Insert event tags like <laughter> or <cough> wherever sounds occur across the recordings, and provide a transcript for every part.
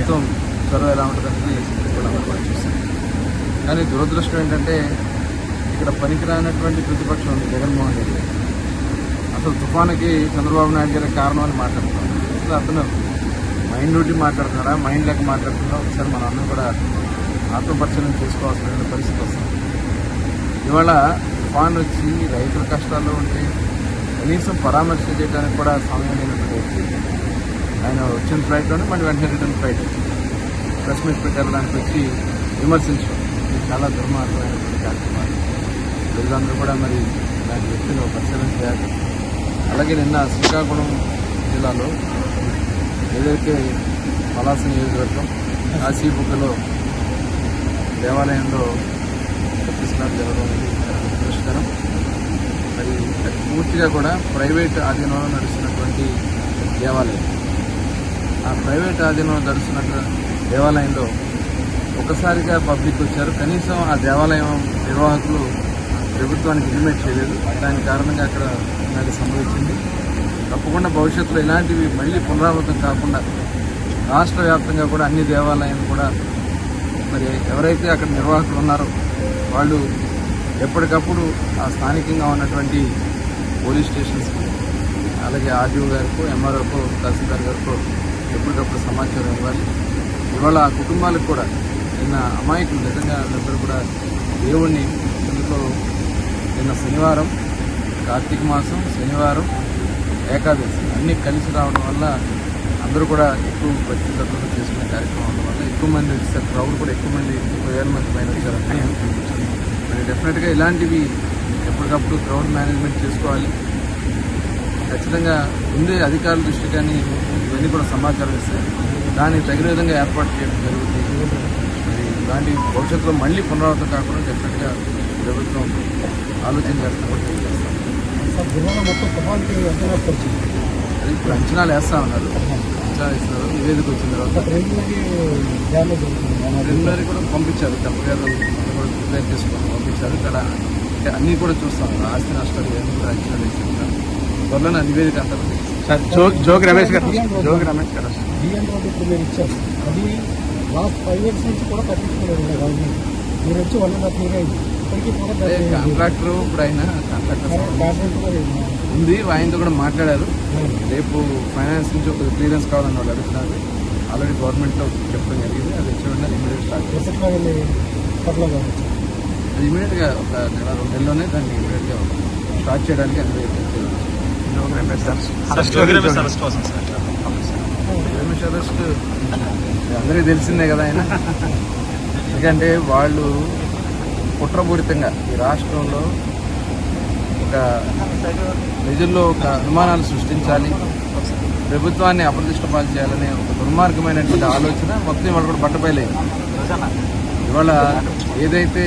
ప్రభుత్వం చొరవ ఎలా ఉంటుందని కూడా మనం చూస్తాం కానీ దురదృష్టం ఏంటంటే ఇక్కడ పనికిరానటువంటి ప్రతిపక్షం ఉంది జగన్మోహన్ రెడ్డి అసలు తుఫానుకి చంద్రబాబు నాయుడు గారి కారణం అని మాట్లాడుతున్నాం. అసలు అతను మైండ్ నుండి మాట్లాడుతున్నారా మైండ్ లేక మాట్లాడుతున్నారా ఒకసారి మన అందరం కూడా ఆత్మపరిచయం చేసుకోవాల్సిన పరిస్థితి వస్తుంది. ఇవాళ తుఫాన్ వచ్చి రైతుల కష్టాల్లో ఉంటే కనీసం పరామర్శ చేయడానికి కూడా సమయం లేనటువంటి ఆయన వచ్చిన ఫ్లైట్లోనే మళ్ళీ వెంటనే రిటర్న్ ఫ్లైట్ ప్రెస్ మీట్ పెట్టడానికి వచ్చి విమర్శించడం ఇది చాలా దుర్మార్గమైనటువంటి కార్యక్రమాలు ప్రజలందరూ కూడా మరి దాని వ్యక్తులు పరిశీలన చేయాలి. అలాగే నిన్న శ్రీకాకుళం జిల్లాలో ఏదైతే పలాస నియోజకవర్గం కాశీబుగ్గలో దేవాలయంలో ప్రతిష్టాలు జరగడం అనేది మరి పూర్తిగా కూడా ప్రైవేట్ ఆధీనంలో నడుస్తున్నటువంటి దేవాలయం. ఆ ప్రైవేట్ ఆధీనంలో నడుస్తున్న దేవాలయంలో ఒకసారిగా పబ్లిక్ వచ్చారు. కనీసం ఆ దేవాలయం నిర్వాహకులు ప్రభుత్వానికి ఇంటిమేట్ చేయలేదు. దాని కారణంగా అక్కడ ఇలాంటి సంభవించింది. తప్పకుండా భవిష్యత్తులో ఇలాంటివి మళ్ళీ పునరావృతం కాకుండా రాష్ట్ర వ్యాప్తంగా కూడా అన్ని దేవాలయాలు కూడా మరి ఎవరైతే అక్కడ నిర్వాహకులు ఉన్నారో వాళ్ళు ఎప్పటికప్పుడు ఆ స్థానికంగా ఉన్నటువంటి పోలీస్ స్టేషన్స్కి అలాగే ఆర్డీఓ గారికో ఎంఆర్ఓకో తహసీల్దార్ గారికో ఎప్పటికప్పుడు సమాచారం ఇవ్వాలి. ఇవాళ ఆ కుటుంబాలకు కూడా నిన్న అమాయకులు నిజంగా వాళ్ళందరూ కూడా దేవుణ్ణి ఇందులో నిన్న శనివారం కార్తీక మాసం శనివారం ఏకాదశి అన్నీ కలిసి రావడం వల్ల అందరూ కూడా ఎక్కువ భక్తి శ్రద్ధలతో చేసుకునే కార్యక్రమం వల్ల ఎక్కువ మంది వచ్చారు. క్రౌడ్ కూడా ఎక్కువ మంది ముప్పై వేల మంది పైన వచ్చారని <laughs> మరి డెఫినెట్గా ఇలాంటివి ఎప్పటికప్పుడు క్రౌడ్ మేనేజ్మెంట్ చేసుకోవాలి. ఖచ్చితంగా ముందే అధికారుల దృష్టి కానీ ఇవన్నీ కూడా సమాచారం ఇస్తే దానికి తగిన విధంగా ఏర్పాటు చేయడం జరుగుతుంది. మరి ఇలాంటి భవిష్యత్తులో మళ్ళీ పునరావృతం కాకుండా డెఫినెట్గా ప్రభుత్వం ఆలోచన నష్టపరిచింది అది ఇప్పుడు అంచనాలు వేస్తా ఉన్నారు. అంచనాలు ఇస్తున్నారు నివేదిక వచ్చిన తర్వాత ప్రిలిమినరీ కూడా పంపించారు. తప్పగారు కూడా ప్రిపేర్ చేసుకొని పంపించారు. ఇక్కడ అన్నీ కూడా చూస్తాం. ఆస్తి నష్టాలు ఇవన్నీ కూడా అంచనాలు వేసుకుంటాం త్వరలోనే ఆ నివేదిక అంతా. సార్ జోగ్ రమేష్ గారు. జోగ్ రమేష్ గారు. ఇప్పుడు మీరు ఇచ్చారు. అది లాస్ట్ ఫైవ్ ఇయర్స్ నుంచి కూడా పట్టించుకోలేదు గవర్నమెంట్ మీరు వచ్చి వన్ అండ్ హాఫ్ ఇయర్ అయింది. కాంట్రాక్టర్ ఇప్పుడు ఆయన కాంట్రాక్టర్ ఉంది ఆయనతో కూడా మాట్లాడారు. రేపు ఫైనాన్స్ నుంచి ఒక క్లియరెన్స్ కావాలని వాళ్ళు అడుగుతున్నారు. ఆల్రెడీ గవర్నమెంట్లో చెప్పడం జరిగింది. అది వచ్చే వెంటనే ఇమీడియట్ స్టార్ట్ అది ఇమీడియట్గా ఒక నెల రెండు నెలలోనే దాన్ని ఇమీడియట్గా స్టార్ట్ చేయడానికి సార్ అరెస్ట్ అరెస్ట్ కోసం సార్ అరెస్ట్ అందరికీ తెలిసిందే కదా ఆయన. ఎందుకంటే వాళ్ళు కుట్రపూరితంగా ఈ రాష్ట్రంలో ఒక ప్రజల్లో ఒక అనుమానాలు సృష్టించాలి ప్రభుత్వాన్ని అప్రతిష్టపాలు చేయాలనే ఒక దుర్మార్గమైనటువంటి ఆలోచన మొత్తం ఇవాళ కూడా బట్టబయలేదు ఇవాళ ఏదైతే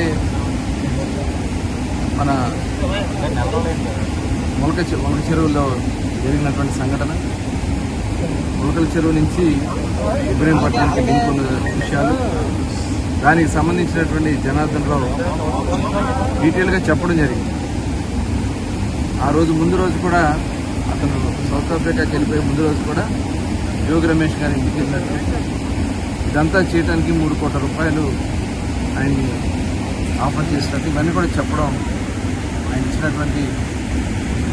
మన మొలక మొలక చెరువులో జరిగినటువంటి సంఘటన. మొలకల చెరువు నుంచి ఇబ్రహీంపట్నానికి లింక్ విషయాలు. దానికి సంబంధించినటువంటి జనార్దన్ రావు డీటెయిల్గా చెప్పడం జరిగింది. ఆ రోజు ముందు రోజు కూడా అతను సౌత్ ఆఫ్రికాకి వెళ్ళిపోయే ముందు రోజు కూడా యోగి రమేష్ గారి ఇంటికి వెళ్ళినట్టు ఇదంతా చేయడానికి మూడు కోట్ల రూపాయలు ఆయన్ని ఆఫర్ చేసినట్టు ఇవన్నీ కూడా చెప్పడం ఆయన ఇచ్చినటువంటి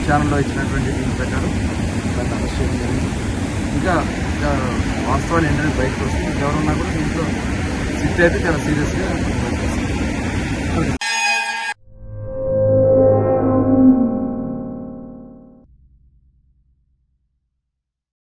ఛానల్లో ఇచ్చినటువంటి దీని ప్రకారం దాన్ని అరెస్ట్ చేయడం జరిగింది. ఇంకా ఇంకా వాస్తవాలు ఏంటంటే బయటకు వస్తుంది ఎవరున్నా కూడా దీంట్లో సిట్ అయితే చాలా సీరియస్గా